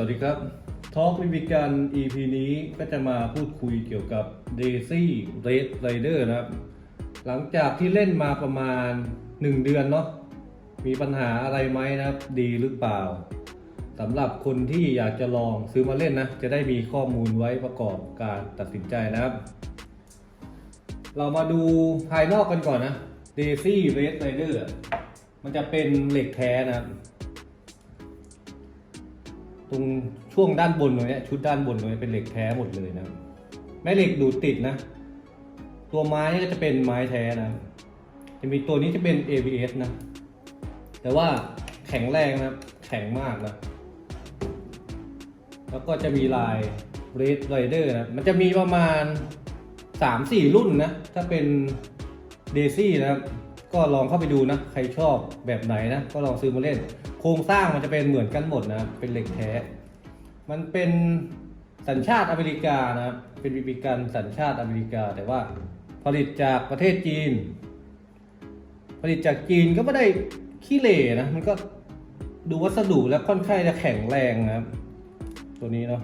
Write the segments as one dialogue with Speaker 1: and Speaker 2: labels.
Speaker 1: สวัสดีครับทอล์กวิบิกัน EP นี้ก็จะมาพูดคุยเกี่ยวกับ Daisy Red Rider นะครับ หลังจากที่เล่นมาประมาณ 1 เดือนเนาะมีปัญหาอะไรไหมนะครับ ดีหรือเปล่าสำหรับคนที่อยากจะลองซื้อมาเล่นนะ จะได้มีข้อมูลไว้ประกอบการตัดสินใจนะครับ เรามาดูภายนอกกันก่อนนะ Daisy Red Rider มันจะเป็นเหล็กแท้นะครับ ตรงช่วงด้านบนตรงนี้ชุดด้านบนตรงนี้เป็นเหล็กแท้หมดเลยนะแม่เหล็กดูดติดนะ ตัวไม้ก็จะเป็นไม้แท้นะ จะมีตัวนี้จะเป็น ABS นะ แต่ว่าแข็งแรงนะแข็งมากนะ แล้วก็จะมีลาย Red Rider นะ มันจะมีประมาณ 3-4 รุ่นนะ ถ้าเป็น Daisy นะครับ ก็ลองเข้าไปดูนะ ใครชอบแบบไหนนะ ก็ลองซื้อมาเล่น โครงสร้างมันจะเป็นเหมือนกันหมดนะเป็นเหล็กแท้ มันเป็นสัญชาติอเมริกานะเป็นบีบีกันสัญชาติอเมริกา แต่ว่าผลิตจากประเทศจีน ผลิตจากจีนก็ไม่ได้ขี้เหร่นะมันก็ดูวัสดุแล้วค่อนข้างจะแข็งแรงนะครับ ตัวนี้เนาะ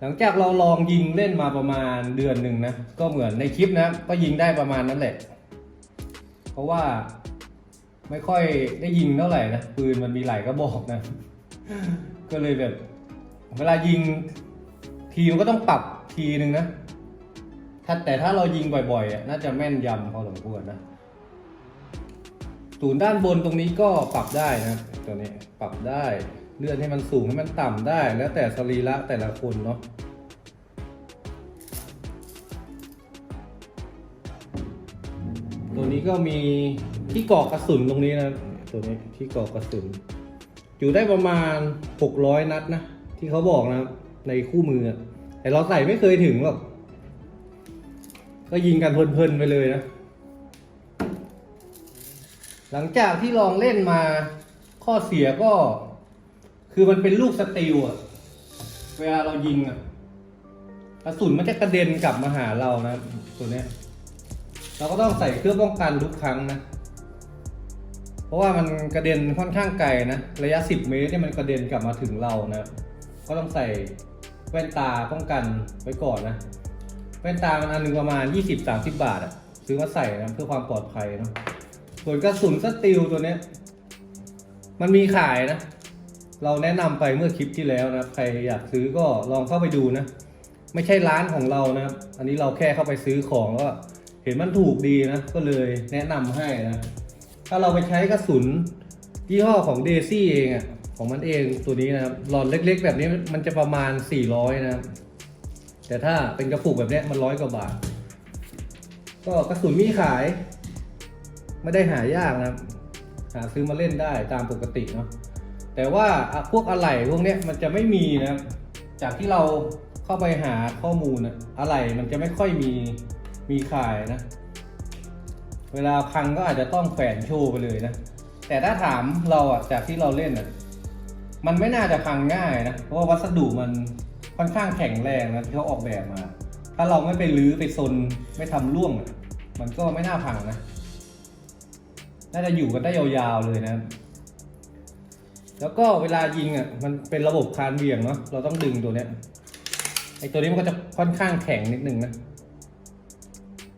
Speaker 1: หลังจากเราลองยิงเล่นมาประมาณเดือนหนึ่งนะ ก็เหมือนในคลิปนะ ก็ยิงได้ประมาณนั้นแหละ เพราะว่า ไม่ค่อยได้ยิงเท่าไหร่นะปืนมันมีหลายกระบอกนะ ก็เลยแบบ เวลายิงทีมันก็ต้องปรับทีหนึ่งนะถ้าแต่ถ้าเรายิงบ่อยๆน่าจะแม่นยำพอสมควรนะศูนย์ด้านบนตรงนี้ก็ปรับได้นะตัวนี้ปรับได้เลื่อนให้มันสูงให้มันต่ำได้ แล้วแต่สรีระแต่ละคนเนาะตัวนี้ก็มี ที่กรอกกระสุนตรงนี้นะตัวนี้ที่กรอกกระสุน อยู่ได้ประมาณ 600 นัดนะ ที่เขาบอกนะในคู่มืออะแต่เราใส่ไม่เคยถึงหรอกก็ยิงกันเพลินๆไปเลยนะ หลังจากที่ลองเล่นมาข้อเสียก็ คือมันเป็นลูกสตีลอะเวลาเรายิงอะกระสุนมันจะกระเด็นกลับมาหาเรานะ ตัวเนี้ย เราก็ต้องใส่เครื่องป้องกันทุกครั้งนะ ราะว่ามันกระเด็นค่อนข้างไกลนะ ระยะ 10 เมตรเนี่ยมันกระเด็นกลับมาถึงเรานะ ก็ต้องใส่แว่นตาป้องกันไว้ก่อนนะ แว่นตามันอันหนึงประมาณ 20-30 บาทอะซื้อมาใส่นะเพื่อความปลอดภัยเนาะส่วนกระสุนสตีลตัวเนี้ยมันมีขายนะ เราแนะนำไปเมื่อคลิปที่แล้วนะใครอยากซื้อก็ลองเข้าไปดูนะ ไม่ใช่ร้านของเรานะอันนี้เราแค่เข้าไปซื้อของแล้วเห็นมันถูกดีนะ ก็เลยแนะนำให้นะ ถ้าเราไปใช้กระสุนยี่ห้อของเดซี่เองอะของมันเองตัวนี้นะครับหลอดเล็กๆ แบบนี้มันจะประมาณ 400 นะครับ แต่ถ้าเป็นกระปุกแบบนี้มันร้อยกว่าบาท ก็กระสุนมีขาย ไม่ได้หายากนะครับ หาซื้อมาเล่นได้ตามปกติเนาะแต่ว่าพวกอะไหล่พวกนี้มันจะไม่มีนะจากที่เราเข้าไปหาข้อมูลอะอะไหล่มันจะไม่ค่อยมีมีขายนะ เวลาพังก็อาจจะต้องแขวนโชว์ไปเลยนะ แต่ถ้าถามเราอะจากที่เราเล่นอะมันไม่น่าจะพังง่ายนะ เพราะว่าวัสดุมันค่อนข้างแข็งแรงนะที่เขาออกแบบมา ถ้าเราไม่ไปรื้อไปซนไม่ทำร่วงอะมันก็ไม่น่าพังนะ น่าจะอยู่กันได้ยาวๆเลยนะ แล้วก็เวลายิงอะมันเป็นระบบคานเบี่ยงเนาะเราต้องดึงตัวเนี้ยไอตัวนี้มันก็จะค่อนข้างแข็งนิดนึงนะ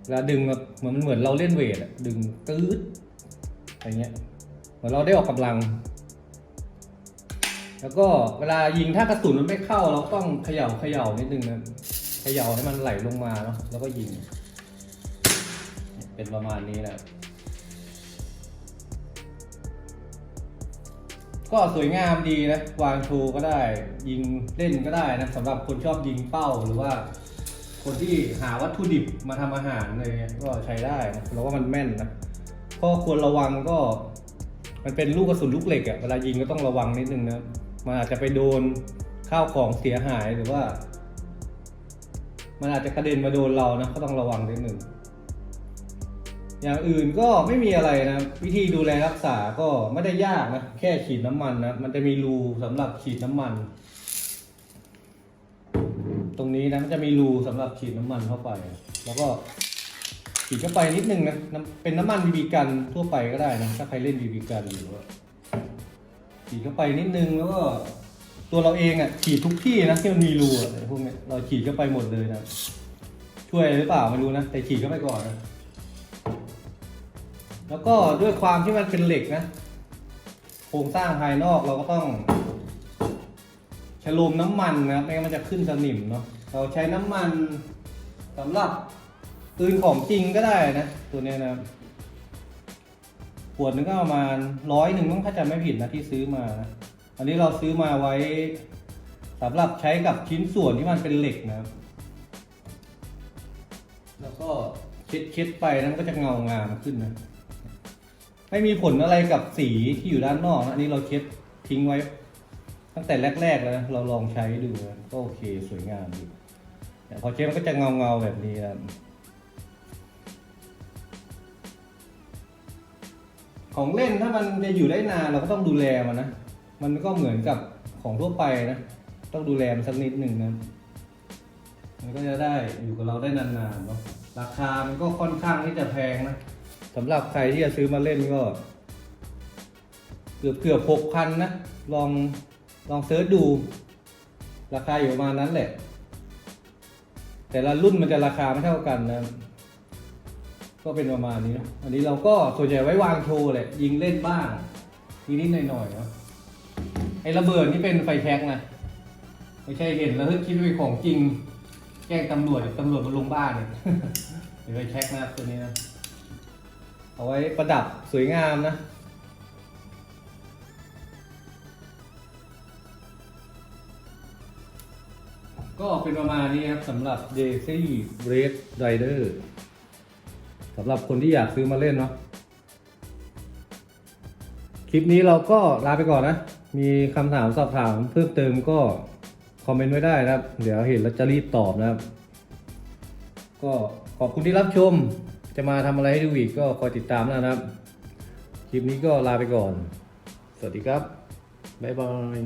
Speaker 1: เวลาดึงแบบเหมือนมันเหมือนเราเล่นเวทอะดึงตืดอะไรเงี้ยเหมือนเราได้ออกกำลัง แล้วก็เวลายิงถ้ากระสุนมันไม่เข้า เราก็ต้องเขย่าเขย่านิดนึงนะเขย่าให้มันไหลลงมาเนาะแล้วก็ยิง เป็นประมาณนี้นะก็สวยงามดีนะวางโชว์ก็ได้ ยิงเล่นก็ได้นะสำหรับคนชอบยิงเป้าหรือว่า คนที่หาวัตถุดิบมาทำอาหารอะไรเงี้ยก็ใช้ได้นะเราว่ามันแม่นนะก็ควรระวังก็ มันเป็นลูกกระสุนลูกเหล็กอะเวลายิงก็ต้องระวังนิดนึงนะมันอาจจะไปโดนข้าวของเสียหายหรือว่า มันอาจจะกระเด็นมาโดนเรานะก็ต้องระวังนิดนึงอย่างอื่นก็ไม่มีอะไรนะ วิธีดูแลรักษาก็ไม่ได้ยากนะ แค่ฉีดน้ำมันนะ มันจะมีรูสำหรับฉีดน้ำมัน ตรงนี้นะมันจะมีรูสำหรับฉีดน้ำมันเข้าไป แล้วก็ฉีดเข้าไปนิดนึงนะเป็นน้ำมันบีบีกันทั่วไปก็ได้นะถ้าใครเล่นบีบีกันอยู่ฉีดเข้าไปนิดนึงแล้วก็ตัวเราเองอะฉีดทุกที่นะที่มันมีรูอะไอ้พวกเนี้ยเราฉีดเข้าไปหมดเลยนะช่วยหรือเปล่าไม่รู้นะแต่ฉีดเข้าไปก่อนนะแล้วก็ด้วยความที่มันเป็นเหล็กนะโครงสร้างภายนอกเราก็ต้อง ฉโลมน้ำมันนะครับไม่งั้นมันจะขึ้นสนิมเนาะเราใช้น้ำมันสำหรับปืนของจริงก็ได้นะ ตัวเนี้ยนะครับขวดนึงก็ประมาณร้อยหนึ่งต้องถ้าจำไม่ผิดนะที่ซื้อมานะอันนี้เราซื้อมาไว้สำหรับใช้กับชิ้นส่วนที่มันเป็นเหล็กนะครับ แล้วก็เช็ดเช็ดไปนะมันก็จะเงางามขึ้นนะ ไม่มีผลอะไรกับสีที่อยู่ด้านนอกนะอันนี้เราเช็ดทิ้งไว้ ตั้งแต่แรกๆแล้วเราลองใช้ดูก็โอเคสวยงามดีแต่พอเช็ดมันก็จะเงาเงาๆแบบนี้นะครับของเล่นถ้ามันจะอยู่ได้นานเราก็ต้องดูแลมันนะ มันก็เหมือนกับของทั่วไปนะ ต้องดูแลมันสักนิดหนึ่งนะ มันก็จะได้อยู่กับเราได้นานๆเนาะ ราคา มันก็ค่อนข้างที่จะแพงนะสำหรับใครที่จะซื้อมาเล่นก็ เกือบเกือบหกพันนะ ลอง ลองเซิร์ชดู ราคาอยู่ประมาณนั้นแหละ แต่ละรุ่นมันจะราคาไม่เท่ากันนะ ก็เป็นประมาณนี้นะอันนี้เราก็ส่วนใหญ่ไว้วางโชว์แหละ ยิงเล่นบ้างนิดๆหน่อยๆเนาะไอ้ระเบิดนี่เป็นไฟแช็กนะ ไม่ใช่เห็นแล้วคิดว่าเป็นของจริง แจ้งตำรวจตำรวจมาลงบ้านเนี่ยไฟแช็กนะตัวนี้นะ เอาไว้ประดับสวยงามนะ ก็เป็นประมาณนี้ครับสำหรับ Daisy Red Rider สำหรับคนที่อยากซื้อมาเล่นเนาะคลิปนี้เราก็ลาไปก่อนนะ มีคำถามสอบถามเพิ่มเติมก็คอมเมนต์ไว้ได้นะครับ เดี๋ยวเห็นแล้วจะรีบตอบนะครับ ก็ขอบคุณที่รับชม จะมาทำอะไรให้ดูอีกก็คอยติดตามนะครับ คลิปนี้ก็ลาไปก่อน สวัสดีครับ บ๊ายบาย